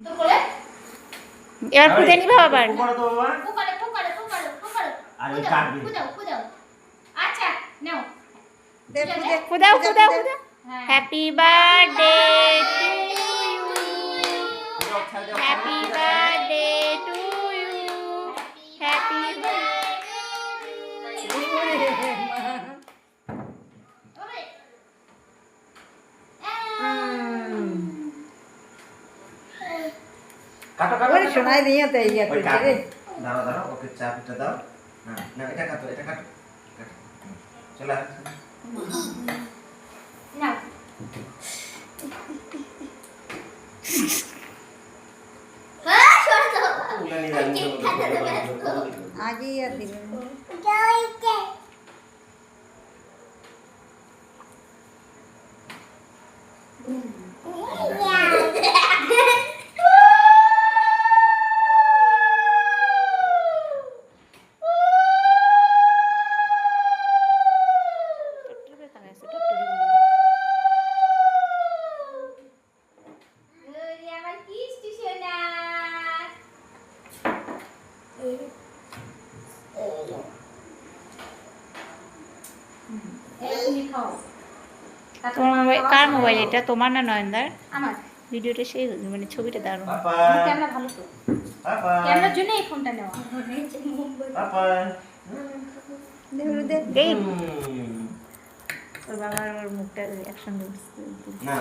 তো করে এবার খুঁজে নিবে আবার। আচ্ছা খুদাও খুদাও খুদাও হ্যাঁ। Happy birthday to you happy birthday to you happy ওরে কাটো কাটো ওরে শোনাই দিয়ে তো ইয়ে করছে রে দাঁড়াও দাঁড়াও ওকে চা পিঠা দাও। হ্যাঁ না এটা কাটো এটা কাটো। চলে। আগেই আর ওরে তোমার মোবাইল কার মোবাইল এটা? তোমার না নয়নদার? আমার। ভিডিওটা সেই মানে ছবিটা দারুণ। ক্যামেরা ভালো তো। ক্যামেরার জন্য এই ফোনটা নেওয়া। ওরে বাবার ওর মুখটা একসঙ্গে না।